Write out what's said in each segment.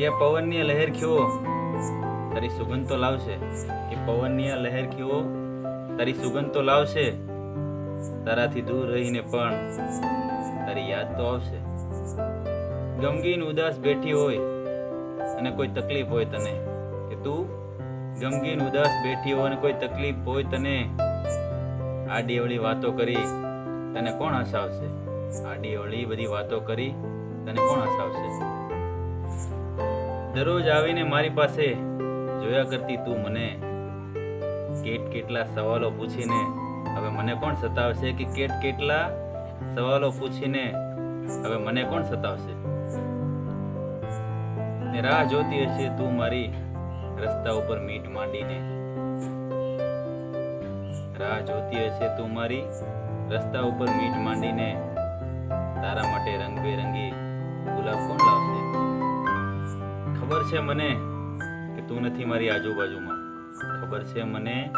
કે પવનની લહેર ખીવો. તારી સુગંધ તો લાવશે. કે પવનની આ લહેર ખીવો. તારી સુગંધ તો લાવશે. તારાથી દૂર રહીને પણ તારી યાદ તો આવશે. ગમગીન ઉદાસ બેઠી હોય અને કોઈ તકલીફ હોય તને. કે તું ગમગીન ઉદાસ બેઠી હોય અને કોઈ તકલીફ હોય તને. આડી અવળી વાતો કરી તને કોણ હસાવશે? આડી અવળી બધી વાતો કરી તને કોણ હસાવશે? દરરોજ આવીને મારી પાસે જોયા કરતી તું મને કેટ કેટલા સવાલો પૂછીને, હવે મને કોણ સતાવશે કે કેટ કેટલા સવાલો પૂછીને, હવે મને કોણ સતાવશે? ને રાહ જોતી હશે તું મારી રસ્તા ઉપર મીટ માંડીને. રાહ જોતી હશે તું મારી રસ્તા ઉપર મીટ માંડીને. તારા માટે રંગબેરંગી ગુલાબ કોણ ખબર છે મને કે તું નથી મારી આજુબાજુમાં? ખબર છે મને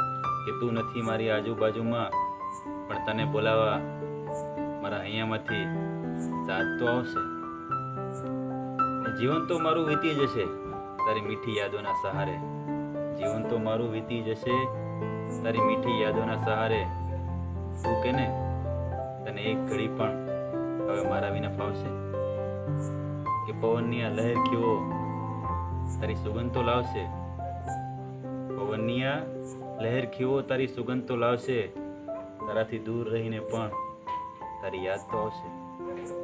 કે તું નથી મારી આજુબાજુમાં? પણ તને બોલાવા મારા અહીંયામાંથી સાથ તો આવશે. જીવન તો મારું વીતી જશે તારી મીઠી યાદોના સહારે. જીવન તો મારું વીતી જશે તારી મીઠી યાદોના સહારે. તું કે ને? તને એક ઘડી પણ હવે મારા વિના ફાવશે. કે પવનની આ લહેર કેવો તારી સુગંધ તો લાવશે. પવનની લહેર ખીવો તારી સુગંધ તો લાવશે. તારાથી દૂર રહીને પણ તારી યાદ તો આવશે.